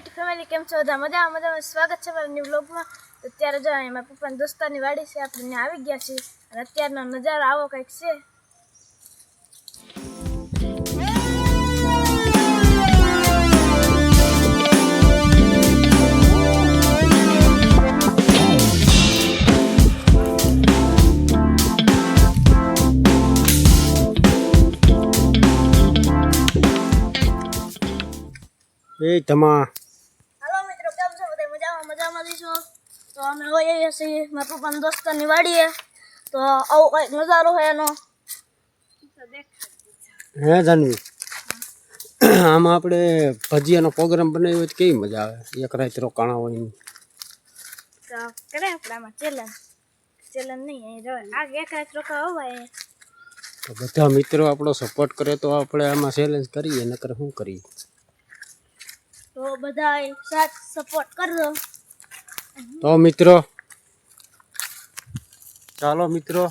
Family કેમ છો? બધા મજા મજામાં. સ્વાગત છે મારા ન્યૂ બ્લોગમાં તો અત્યારે જો એમાં પપ્પાની દોસ્તારની વાડી છે. આપણે ત્યાં આવી ગયા છીએ. અને અત્યારનો નજારો આવો કંઈક છે. એ તમા જઈશું તો અમે હોઈએ છીએ. મારા પપ્પાની દોસ્તારની વાડીએ. તો આવો કંઈક નજારો છે એનો. હે જાનવી? આમાં આપણે ભજીયાનો પ્રોગ્રામ બનાવ્યો હોય તો કેવી મજા આવે? એક રાત રોકાણા હોય એની. તો કરે આપણે આમાં ચેલેન્જ ચેલેન્જ નહીં અહીં આ એક રાત રોકાવા હોય તો બધા મિત્રો આપણો સપોર્ટ કરે તો આપણે આમાં ચેલેન્જ કરીએ નકર શું કરીએ? તો બધા સાથ સપોર્ટ કરજો. તો મિત્રો, ચાલો મિત્રો,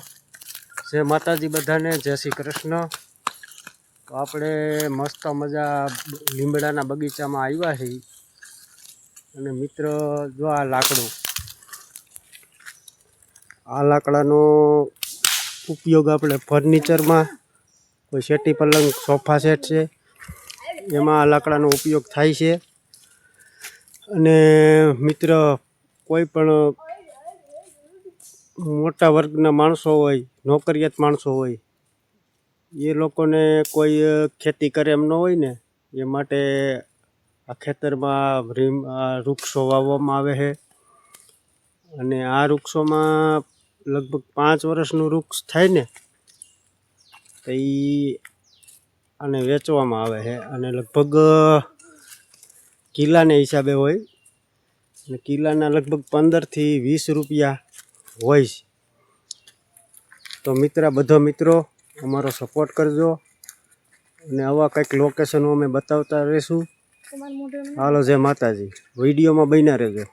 જય માતાજી બધાને, જય શ્રી કૃષ્ણ. તો આપણે મસ્ત મજા લીમડાના બગીચામાં આવ્યા છીએ. અને મિત્ર, જો આ લાકડું, આ લાકડાનો ઉપયોગ આપણે ફર્નિચરમાં, કોઈ શેટી પલંગ, સોફા સેટ છે, એમાં આ લાકડાનો ઉપયોગ થાય છે. અને મિત્ર કોઈ પણ મોટા વર્ગના માણસો હોય, નોકરિયાત માણસો હોય, એ લોકોને કોઈ ખેતી કરે એમ ન હોય ને, એ માટે આ ખેતરમાં રીમ વૃક્ષો વાવવામાં આવે છે. અને આ વૃક્ષોમાં લગભગ પાંચ વર્ષનું વૃક્ષ થાય ને, તો એ આને વેચવામાં આવે છે. અને લગભગ કિલ્લાને હિસાબે હોય અને કિલ્લાના લગભગ પંદરથી વીસ રૂપિયા હોય છે. તો મિત્ર બધો મિત્રો અમારો સપોર્ટ કરજો અને આવા કંઈક લોકેશનો અમે બતાવતા રહીશું. હાલો જય માતાજી. વિડીયોમાં બન્યા રહેજો.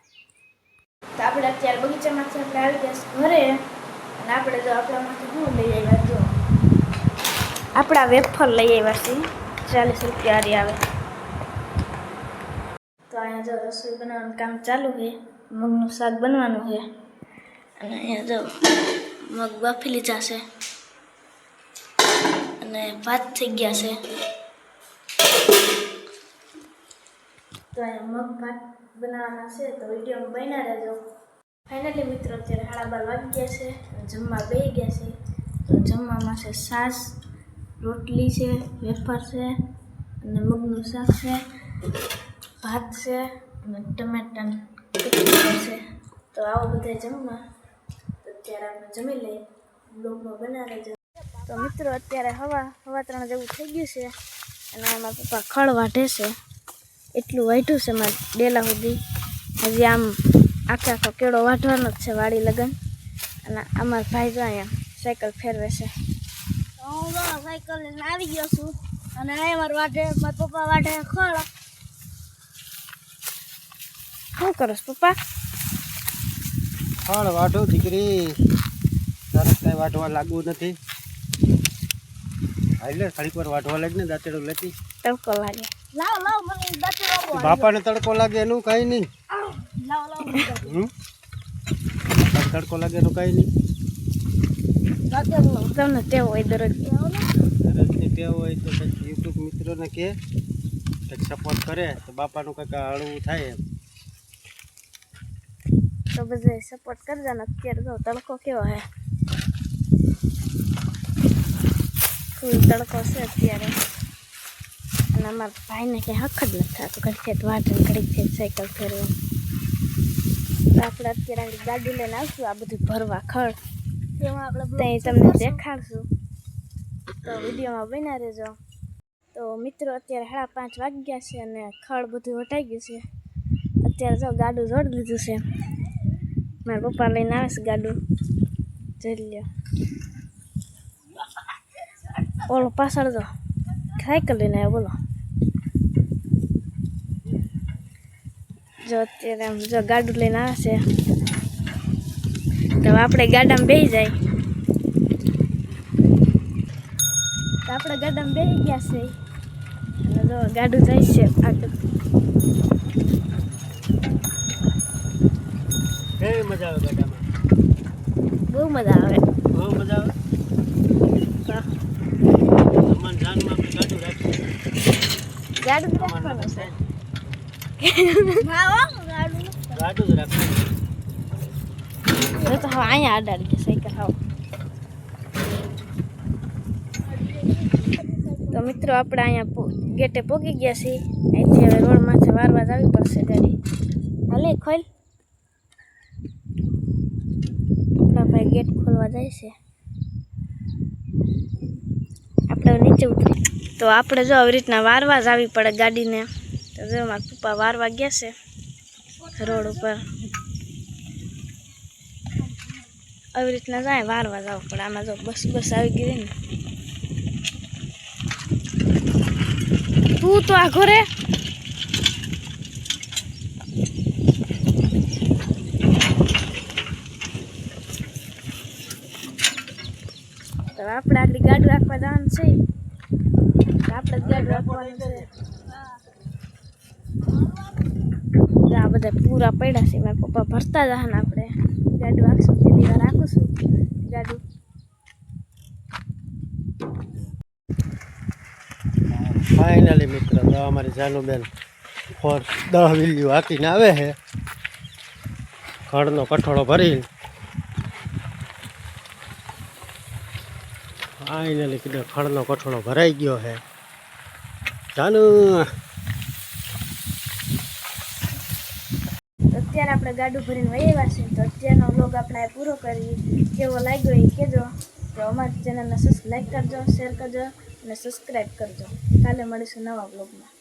તો આપણે અત્યારે બગીચામાંથી આપણે આવી ગયા ઘરે અને આપણે જો આપણામાંથી શું લઈ આવ્યા. જો. આપણા વેફર લઈ આવ્યા છીએ. ચાલીસ રૂપિયા આવે. અહીંયા જો રસોઈ બનાવવાનું કામ ચાલુ છે, મગનું શાક બનવાનું છે. અને અહીંયા જો મગ બાફી લીધા છે અને ભાત થઈ ગયા છે. તો અહીંયા મગ ભાત બનાવવાના છે, તો વિડીયોમાં બન્યા રહેજો. ફાઇનલી મિત્રો, અત્યારે સાડા બાર વાગી ગયા છે જમવા બેસી ગયા છે. તો જમવામાં છે સાસ રોટલી છે, વેફર છે, અને મગનું શાક છે. ભાત છે અને ટમેટાની છે. તો આવો બધા જમવા. અત્યારે આપણે જમી લઈએ. બ્લોગમાં બનાવી જ તો મિત્રો, અત્યારે હવા હવા ત્રણ જેવું થઈ ગયું છે અને એમાં પપ્પા ખળ વાઢે છે. એટલું વાઢ્યું છે મારે ડેલા સુધી. હજી આમ આખે આખો કેળો વાઢવાનો જ છે વાડી લગન. અને અમારા ભાઈ જો અહીંયા સાયકલ ફેરવે છે. હું સાયકલ આવી ગયો છું. અને અહીંયા મારા વાઢે, મારા પપ્પા વાઢે ખળ. શું કરોસ પપ્પા? ફળ વાઢો દીકરી. તરત કાંઈ વાઢવા લાગવું નથી. હાલે ખાલી પર વાઢવા લાગ ને દાંતેડું લેતી. તડકો લાગે. લાવ લાવ મને દાંતે લાવો બાપાને તડકો લાગે એનું કાંઈ નહીં. લાવ લાવ તડકો લાગે એનું કાંઈ નહીં. તમને ટેવ હોય દરરોજ. રજની ટેવ હોય તો કંઈક યુટ્યુબ મિત્રોને કહે કંઈક સપોર્ટ કરે તો બાપાનું કંઈક હળવું થાય એમ. તો બધે સપોર્ટ કરજો ને અત્યારે તો તડકો કેવો હે ફૂલ તડકો છે અત્યારે અને અમારા ભાઈને કંઈ હક જ નથી થતું ઘડી ખેત વાટે ઘડી ખેત સાયકલ ફેરવે તો આપણે અત્યારે ગાડી લઈને આવશું આ બધું ભરવા ખડ ત્યાં તમને દેખાડશું તો વિડીયોમાં બન્યા રહેજો તો મિત્રો અત્યારે સાડા પાંચ વાગી ગયા છે અને ખડ બધું વટાઈ ગયું છે અત્યારે જો ગાડું જોડી લીધું છે મારા પપ્પા લઈને આવે છે ગાડું જઈ લ્યો ઓલો પાછળ જો સાયકલ લઈને આવ્યો બોલો જો અત્યારે આમ જો ગાડું લઈને આવે છે તો આપણે ગાડામાં બે જાય તો આપણે ગાડામાં બે ગયા છે જો ગાડું જાય છે આગળ મજા આવે ગાડામાં? બહુ મજા આવે. બહુ મજા આવે. અમારા જાનમાં આપણે ગાડું રાખીએ. ગાડું રાખવાનું છે. ગાડું રાખવાનું. તો હવે અહીંયા અડાડી ગયા સાયકલ હાવ. તો મિત્રો આપણે અહીંયા ગેટે પોગી ગયા છીએ. અહીંથી હવે રોડમાંથી માથે વારવા જ આવી પડશે ગાડી હાલે ખોલ. આપણા ગેટ ખોલવા જાય આપણે નીચે ઉતરી તો આપણે જો આવી રીતના વારવા જ આવી પડે ગાડીને. તો જો મારા પપ્પા વારવા ગયા છે રોડ ઉપર. આવી રીતના જાય, વારવા જવું પડે. આમાં જો બસ બસ આવી ગઈ ને. તું તો આ રે તો આપણે આગળ ગાડું રાખવા જવાનું છે. આપણે જ ગાડું રાખવાનું છે. આ બધા પૂરા પડ્યા છે. મારા પપ્પા ભરતા જ ને આપણે. ગાડું રાખશું પેલી વાર રાખું ગાડું. ફાઇનલી મિત્ર, તો અમારી જાનુબેન ફોર દહ વિલ્યું હાકીને આવે છે. ઘરનો કઠોળો ભરી ફાઇનલી કીધું ખડનો કઠોળો ભરાઈ ગયો છે. ચાલુ. અત્યારે આપણે ગાડું ભરીને વહી આવ્યા છીએ, તો અત્યારનો વ્લોગ આપણે પૂરો કરીએ. કેવો લાગ્યો એ કહેજો. તો અમારી ચેનલને લાઈક કરજો શેર કરજો અને સબસ્ક્રાઈબ કરજો. કાલે મળીશું નવા વ્લોગમાં